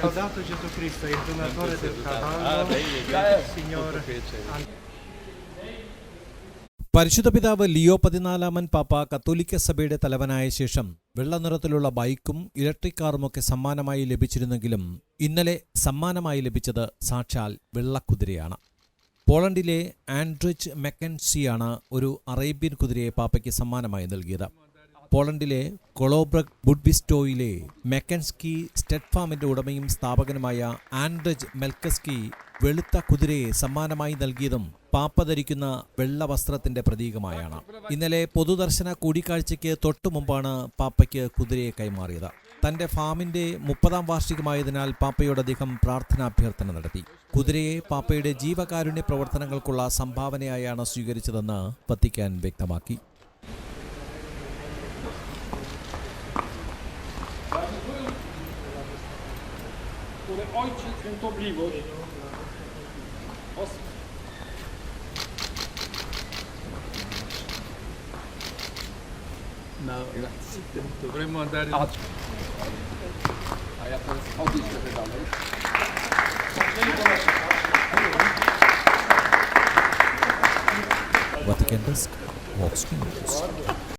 Laudato Gesù Cristo, il donatore del Ah, cavallo, il Signore. പരിശുദ്ധ പിതാവ് Leo പതിനാലാമൻ പാപ്പ കത്തോലിക്ക സഭയുടെ തലവനായ ശേഷം വെള്ള നിറത്തിലുള്ള ബൈക്കും ഇലക്ട്രിക് കാറുമൊക്കെ സമ്മാനമായി ലഭിച്ചിരുന്നെങ്കിലും ഇന്നലെ സമ്മാനമായി ലഭിച്ചത് സാക്ഷാൽ വെള്ളക്കുതിരയാണ്. പോളണ്ടിലെ ആൻഡ്രിച്ച് മെക്കൻസിയാണ് ഒരു അറേബ്യൻ കുതിരയെ പാപ്പയ്ക്ക് സമ്മാനമായി നൽകിയത്. പോളണ്ടിലെ കൊളോബ്രക് ബുഡ്വിസ്റ്റോയിലെ മെക്കൻസ്കി സ്റ്റെഡ് ഫാമിന്റെ ഉടമയും സ്ഥാപകനുമായ ആൻഡ്രജ് മെൽക്കസ്കി വെളുത്ത കുതിരയെ സമ്മാനമായി നൽകിയതും പാപ്പ ധരിക്കുന്ന വെള്ള വസ്ത്രത്തിന്റെ പ്രതീകമായാണ്. ഇന്നലെ പൊതുദർശന കൂടിക്കാഴ്ചയ്ക്ക് തൊട്ടു മുമ്പാണ് പാപ്പയ്ക്ക് കുതിരയെ കൈമാറിയത്. തന്റെ ഫാമിന്റെ മുപ്പതാം വാർഷികമായതിനാൽ പാപ്പയോട് അദ്ദേഹം പ്രാർത്ഥനാഭ്യർത്ഥന നടത്തി. കുതിരയെ പാപ്പയുടെ ജീവകാരുണ്യ പ്രവർത്തനങ്ങൾക്കുള്ള സംഭാവനയായാണ് സ്വീകരിച്ചതെന്ന് വത്തിക്കാൻ വ്യക്തമാക്കി. który Ojciec Świętobliwość os... No, grazie. Dovremmo andare in... A ja to odnieść trochę dalej. Vatican Desk, Walk Screen.